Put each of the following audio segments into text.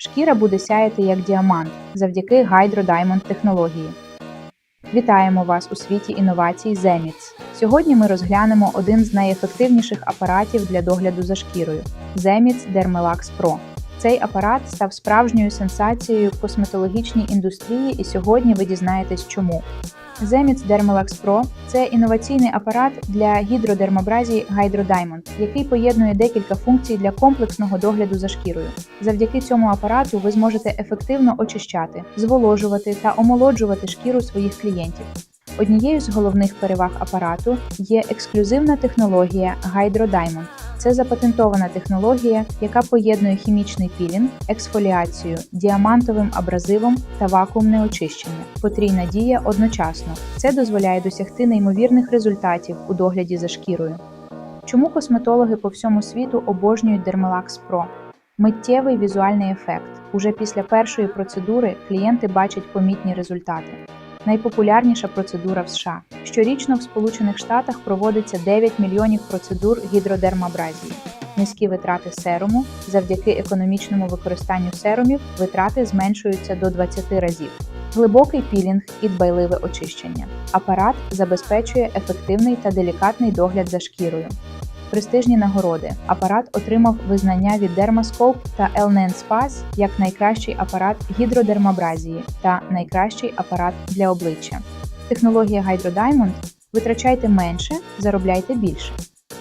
Шкіра буде сяяти як діамант завдяки Hydro Diamond технології. Вітаємо вас у світі інновацій Zemits. Сьогодні ми розглянемо один з найефективніших апаратів для догляду за шкірою Zemits Dermelax Pro. Цей апарат став справжньою сенсацією в косметологічній індустрії, і сьогодні ви дізнаєтесь чому. Zemits Dermelax Pro – це інноваційний апарат для гідродермабразії Hydro Diamond, який поєднує декілька функцій для комплексного догляду за шкірою. Завдяки цьому апарату ви зможете ефективно очищати, зволожувати та омолоджувати шкіру своїх клієнтів. Однією з головних переваг апарату є ексклюзивна технологія Hydro Diamond. Це запатентована технологія, яка поєднує хімічний пілінг, ексфоліацію, діамантовим абразивом та вакуумне очищення. Потрійна дія одночасно. Це дозволяє досягти неймовірних результатів у догляді за шкірою. Чому косметологи по всьому світу обожнюють Dermelax Pro? Миттєвий візуальний ефект. Уже після першої процедури клієнти бачать помітні результати. Найпопулярніша процедура в США. Щорічно в Сполучених Штатах проводиться 9 мільйонів процедур гідродермабразії. Низькі витрати серуму. Завдяки економічному використанню серумів витрати зменшуються до 20 разів. Глибокий пілінг і дбайливе очищення. Апарат забезпечує ефективний та делікатний догляд за шкірою. Престижні нагороди. Апарат отримав визнання від Dermascope та LNN Spas як найкращий апарат гідродермабразії та найкращий апарат для обличчя. Технологія Hydro Diamond витрачайте менше, заробляйте більше.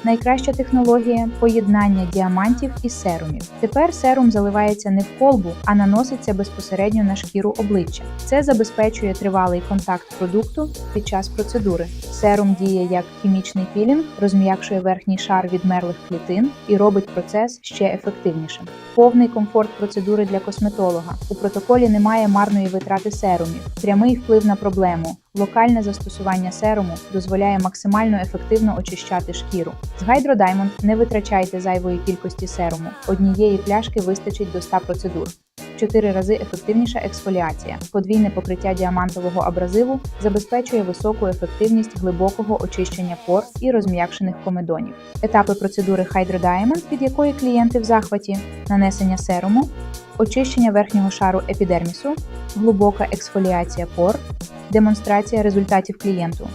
Найкраща технологія поєднання діамантів і серумів. Тепер серум заливається не в колбу, а наноситься безпосередньо на шкіру обличчя. Це забезпечує тривалий контакт продукту під час процедури. Серум діє як хімічний пілінг, розм'якшує верхній шар відмерлих клітин і робить процес ще ефективнішим. Повний комфорт процедури для косметолога. У протоколі немає марної витрати серумів, прямий вплив на проблему. Локальне застосування серуму дозволяє максимально ефективно очищати шкіру. З Hydro Diamond не витрачайте зайвої кількості серуму. Однієї пляшки вистачить до 100 процедур. 4 рази ефективніша ексфоліація. Подвійне покриття діамантового абразиву забезпечує високу ефективність глибокого очищення пор і розм'якшених комедонів. Етапи процедури Hydro Diamond, від якої клієнти в захваті, нанесення серуму, очищення верхнього шару епідермісу, глибока ексфоліація пор, демонстрація результатів клієнту.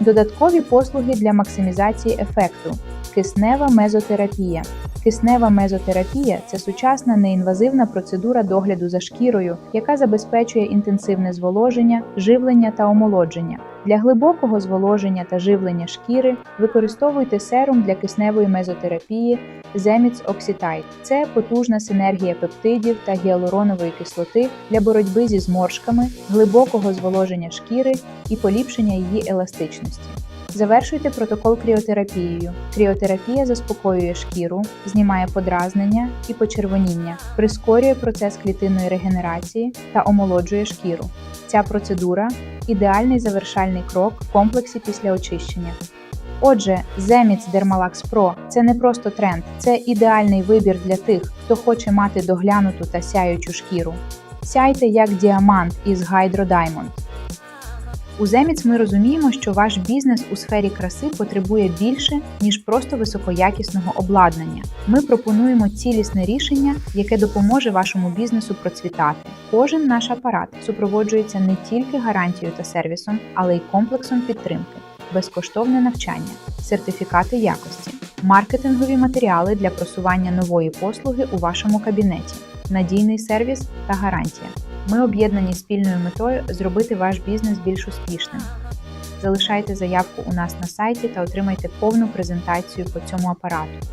Додаткові послуги для максимізації ефекту. Киснева мезотерапія. Киснева мезотерапія це сучасна неінвазивна процедура догляду за шкірою, яка забезпечує інтенсивне зволоження, живлення та омолодження. Для глибокого зволоження та живлення шкіри використовуйте серум для кисневої мезотерапії Zemits Oxytide. Це потужна синергія пептидів та гіалуронової кислоти для боротьби зі зморшками, глибокого зволоження шкіри і поліпшення її еластичності. Завершуйте протокол кріотерапією. Кріотерапія заспокоює шкіру, знімає подразнення і почервоніння, прискорює процес клітинної регенерації та омолоджує шкіру. Ця процедура ідеальний завершальний крок в комплексі після очищення. Отже, Zemits Dermalax Pro – це не просто тренд, це ідеальний вибір для тих, хто хоче мати доглянуту та сяючу шкіру. Сяйте як діамант із Hydro Diamond. У Zemits ми розуміємо, що ваш бізнес у сфері краси потребує більше, ніж просто високоякісного обладнання. Ми пропонуємо цілісне рішення, яке допоможе вашому бізнесу процвітати. Кожен наш апарат супроводжується не тільки гарантією та сервісом, але й комплексом підтримки, безкоштовне навчання, сертифікати якості, маркетингові матеріали для просування нової послуги у вашому кабінеті, надійний сервіс та гарантія. Ми об'єднані спільною метою зробити ваш бізнес більш успішним. Залишайте заявку у нас на сайті та отримайте повну презентацію по цьому апарату.